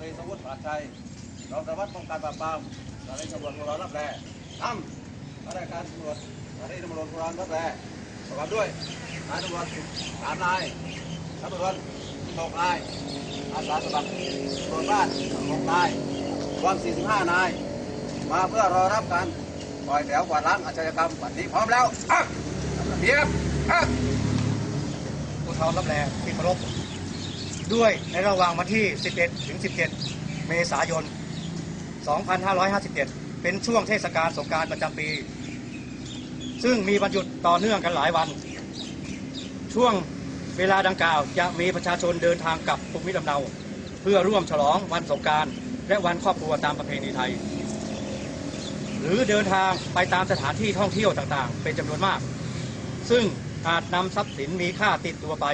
ตรีสวุฒิปราชัยรองสารวัตรป้องกันปราบปรามสถานีตำรวจภูธรรับแร่ทำข้าราชการตำรวจสถานีตำรวจภูธรรับแร่ประกอบด้วยนายตำรวจสามนายตำรวจหกนายอาสาสมัครตำรวจบ้านหกนายรวม45 นาย มาเพื่อรอรับการปล่อยแถวกวาดล้างอาชญากรรมวันนี้พร้อมแล้วเบียบอะภูธรรับแลที่เคารพ ด้วยในระหว่างวันที่ 11 ถึง 17 เมษายน 2557เป็นช่วงเทศกาลสงการประจำปี ซึ่งมีวันหยุดต่อเนื่องกันหลายวัน ช่วงเวลาดังกล่าวจะมีประชาชนเดินทางกลับภูมิลำเนาเพื่อร่วมฉลองวันสงการและวันครอบครัวตามประเพณีไทย หรือเดินทางไปตามสถานที่ท่องเที่ยวต่างๆ เป็นจำนวนมาก ซึ่งอาจนำทรัพย์สินมีค่าติดตัวไป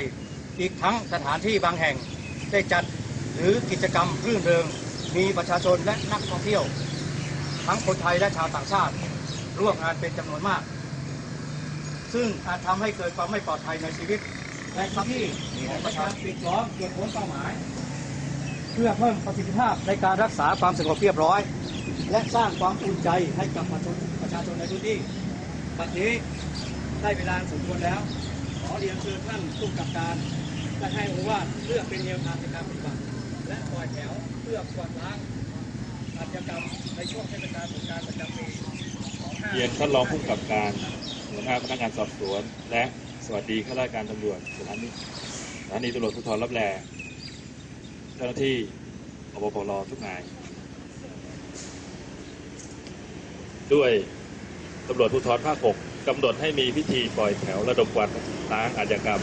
อีกทั้งสถานที่บางแห่ง ได้จัดหรือกิจกรรมรื่นเริง มีประชาชนและนักท่องเที่ยว ทั้งคนไทยและชาวต่างชาติ ร่วมงานเป็นจำนวนมาก ซึ่งอาจทำให้เกิดความไม่ปลอดภัยในชีวิต และทรัพย์ที่ของประชาชนปิดล้อมเกี่ยวพ้นเป้าหมาย เพื่อเพิ่มประสิทธิภาพในการรักษาความสงบเรียบร้อย และสร้างความอุ่นใจให้กับประชาชนประชาชนในพื้นที่บัดนี้ได้เวลาสมควรแล้ว เรียนเชิญท่านผู้กำกับการและให้โอวาเพื่อเป็นแนวทางในการปฏิบัติและปล่อยแถวเพื่อกวาดล้างอาชญากรรมในช่วงเทศกาลสงการประจำปีเรียนท่านรองผู้กำกับการหัวหน้าพนักงานสอบสวน และสวัสดีข้าราชการตำรวจสถานีสถานีตำรวจภูธรรับแลเจ้าหน้าที่อบปรทุกนาย ด้วยตำรวจภูธรภาค 6 กำหนดให้มีพิธีปล่อยแถวระดมกวาดล้างอาชญากรรม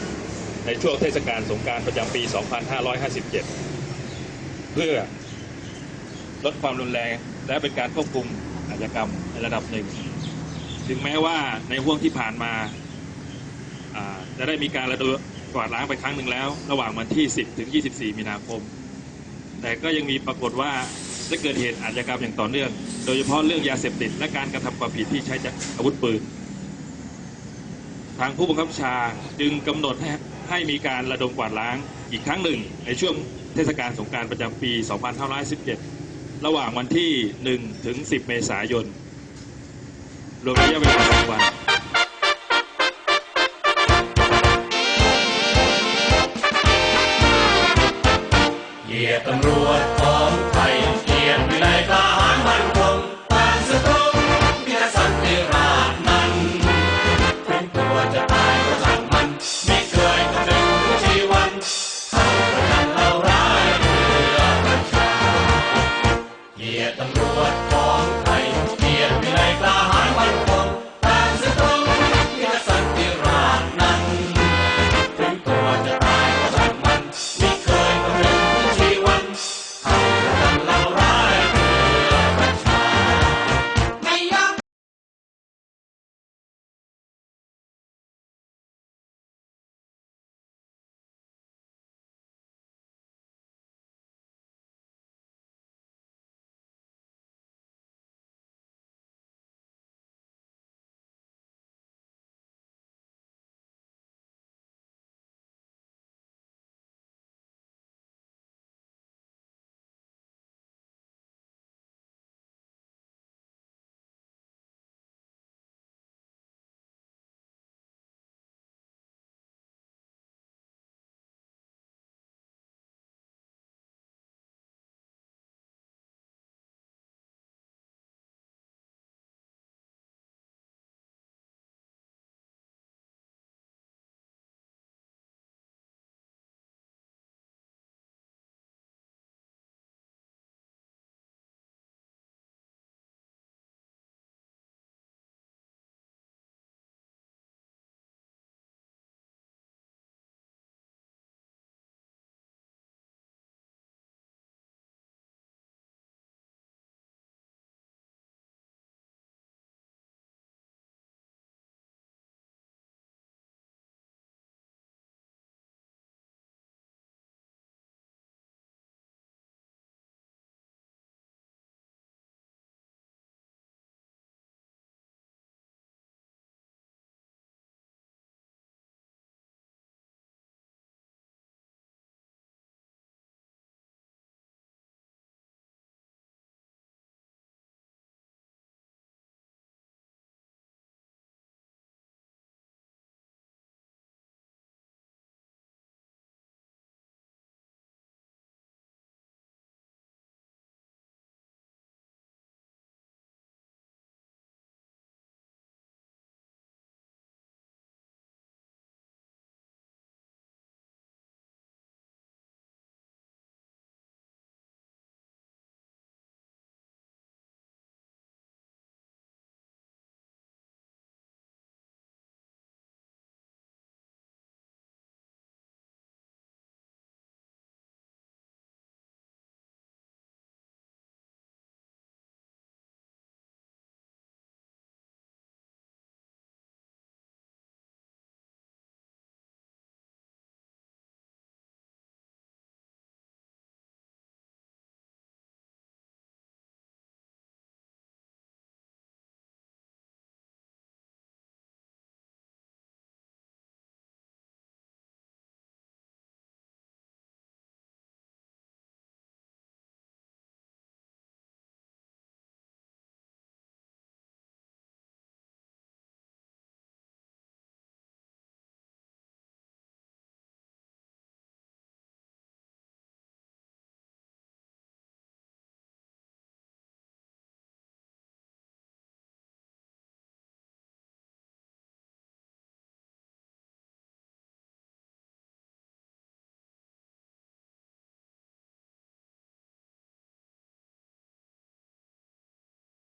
ในช่วงเทศกาลสงการประจำปี 2557 เพื่อลดความรุนแรงและเป็นการควบคุมอาชญากรรมในระดับหนึ่ง ถึงแม้ว่าในห่วงที่ผ่านมาอ่าจะได้มีการระดมกวาดล้างไปครั้งหนึ่งแล้ว ระหว่างวันที่ 10 ถึง 24 มีนาคม แต่ก็ยังมีปรากฏว่าได้เกิดเหตุอาชญากรรมอย่างต่อเนื่อง โดยเฉพาะเรื่องยาเสพติดและการกระทำความผิดที่ใช้อาวุธปืน ทางผู้บังคับบัญชาจึงกำหนดให้มีการระดมกวาดล้างอีกครั้งหนึ่ง ในช่วงเทศกาลสงการประจำปี 2517 ระหว่างวันที่ 1 ถึง 10 เมษายน รวมระยะเวลา2วันเหยียตำรวจ